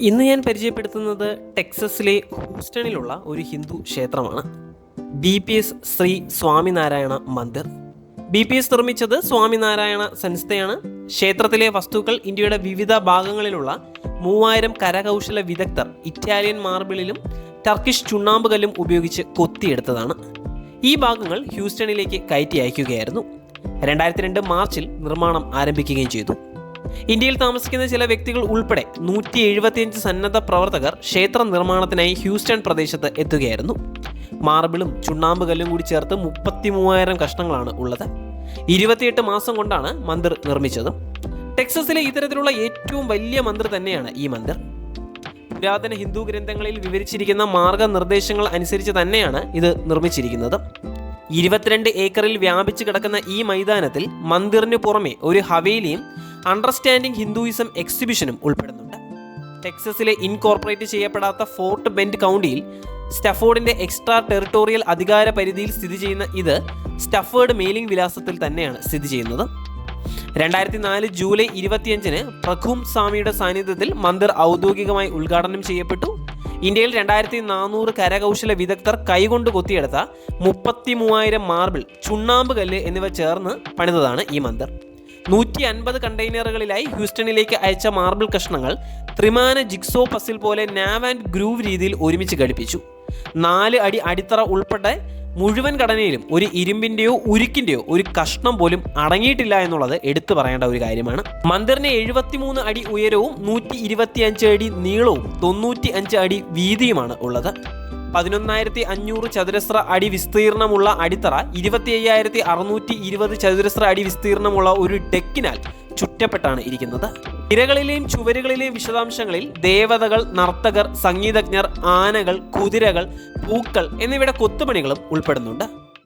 ഇന്ന് ഞാൻ പരിചയപ്പെടുത്തുന്നത് ടെക്സസിലെ ഹൂസ്റ്റണിലുള്ള ഒരു ഹിന്ദു ക്ഷേത്രമാണ്. B P S Shri Swaminarayan Mandir. B P S നിർമ്മിച്ചത് സ്വാമിനാരായണ സംസ്ഥയാണ് ക്ഷേത്രത്തിലെ വസ്തുക്കൾ ഇന്ത്യയുടെ വിവിധ ഭാഗങ്ങളിലുള്ള മൂവായിരം കരകൗശല വിദഗ്ധർ ഇറ്റാലിയൻ മാർബിളിലും ടർക്കിഷ് ചുണ്ണാമ്പുകല്ലും ഉപയോഗിച്ച് കൊത്തിയെടുത്തതാണ്. ഈ ഭാഗങ്ങൾ ഹ്യൂസ്റ്റണിലേക്ക് കയറ്റി അയക്കുകയായിരുന്നു. രണ്ടായിരത്തി രണ്ട് മാർച്ചിൽ നിർമ്മാണം ആരംഭിക്കുകയും ചെയ്തു. ഇന്ത്യയിൽ താമസിക്കുന്ന ചില വ്യക്തികൾ ഉൾപ്പെടെ നൂറ്റി എഴുപത്തിയഞ്ച് സന്നദ്ധ പ്രവർത്തകർ ക്ഷേത്ര നിർമ്മാണത്തിനായി ഹ്യൂസ്റ്റൺ പ്രദേശത്ത് എത്തുകയായിരുന്നു. മാർബിളും ചുണ്ണാമ്പുകല്ലും കൂടി ചേർത്ത് മുപ്പത്തി മൂവായിരം കഷ്ണങ്ങളാണ് ഉള്ളത്. ഇരുപത്തിയെട്ട് മാസം കൊണ്ടാണ് മന്ദിർ നിർമ്മിച്ചത്. ടെക്സസിലെ ഇത്തരത്തിലുള്ള ഏറ്റവും വലിയ മന്ദിർ തന്നെയാണ് ഈ മന്ദിർ. പുരാതന ഹിന്ദു ഗ്രന്ഥങ്ങളിൽ വിവരിച്ചിരിക്കുന്ന മാർഗനിർദ്ദേശങ്ങൾ അനുസരിച്ച് തന്നെയാണ് ഇത് നിർമ്മിച്ചിരിക്കുന്നത്. ഇരുപത്തിരണ്ട് ഏക്കറിൽ വ്യാപിച്ചു കിടക്കുന്ന ഈ മൈതാനത്തിൽ മന്ദിറിന് പുറമെ ഒരു ഹവേലിയും അണ്ടർസ്റ്റാൻഡിംഗ് ഹിന്ദുയിസം എക്സിബിഷനും ഉൾപ്പെടുന്നുണ്ട്. ടെക്സസിലെ ഇൻകോർപ്പറേറ്റ് ചെയ്യപ്പെടാത്ത ഫോർട്ട് ബെൻഡ് കൗണ്ടിയിൽ സ്റ്റഫോർഡിന്റെ എക്സ്ട്രാ ടെറിട്ടോറിയൽ അധികാര പരിധിയിൽ സ്ഥിതി ചെയ്യുന്ന ഇത് സ്റ്റഫേർഡ് മെയിലിംഗ് വിലാസത്തിൽ തന്നെയാണ് സ്ഥിതി ചെയ്യുന്നത്. രണ്ടായിരത്തി നാല് ജൂലൈ ഇരുപത്തിയഞ്ചിന് പ്രഖും സ്വാമിയുടെ സാന്നിധ്യത്തിൽ മന്ദിർ ഔദ്യോഗികമായി ഉദ്ഘാടനം ചെയ്യപ്പെട്ടു. ഇന്ത്യയിൽ രണ്ടായിരത്തി നാനൂറ് കരകൗശല വിദഗ്ധർ കൈകൊണ്ട് കൊത്തിയെടുത്ത മുപ്പത്തി മൂവായിരം മാർബിൾ ചുണ്ണാമ്പ് കല്ല് എന്നിവ ചേർന്ന് പണിതതാണ് ഈ മന്ദിർ നൂറ്റി അൻപത് കണ്ടെയ്നറുകളിലായി ഹ്യൂസ്റ്റണിലേക്ക് അയച്ച മാർബിൾ കഷ്ണങ്ങൾ ത്രിമാന ജിക്സോ പസിൽ പോലെ നാവ് ആൻഡ് ഗ്രൂവ് രീതിയിൽ ഒരുമിച്ച് ഘടിപ്പിച്ചു. നാല് അടി അടിത്തറ ഉൾപ്പെടെ മുഴുവൻ ഘടനയിലും ഒരു ഇരുമ്പിന്റെയോ ഉരുക്കിന്റെയോ ഒരു കഷ്ണം പോലും അടങ്ങിയിട്ടില്ല എന്നുള്ളത് എടുത്തു പറയേണ്ട ഒരു കാര്യമാണ്. മന്ദിറിന് എഴുപത്തിമൂന്ന് അടി ഉയരവും നൂറ്റി ഇരുപത്തിയഞ്ച് അടി നീളവും തൊണ്ണൂറ്റി അഞ്ച് അടി വീതിയുമാണ് ഉള്ളത്. പതിനൊന്നായിരത്തി അഞ്ഞൂറ് ചതുരശ്ര അടി വിസ്തീർണമുള്ള അടിത്തറ ഇരുപത്തി അയ്യായിരത്തി അറുന്നൂറ്റി ഇരുപത് ചതുരശ്ര അടി വിസ്തീർണമുള്ള ഒരു ഡെക്കിനാൽ ചുറ്റപ്പെട്ടാണ് ഇരിക്കുന്നത്. ഇരകളിലെയും ചുവരുകളിലെയും വിശദാംശങ്ങളിൽ ദേവതകൾ നർത്തകർ സംഗീതജ്ഞർ ആനകൾ കുതിരകൾ പൂക്കൾ എന്നിവയുടെ കൊത്തുപണികളും ഉൾപ്പെടുന്നുണ്ട്.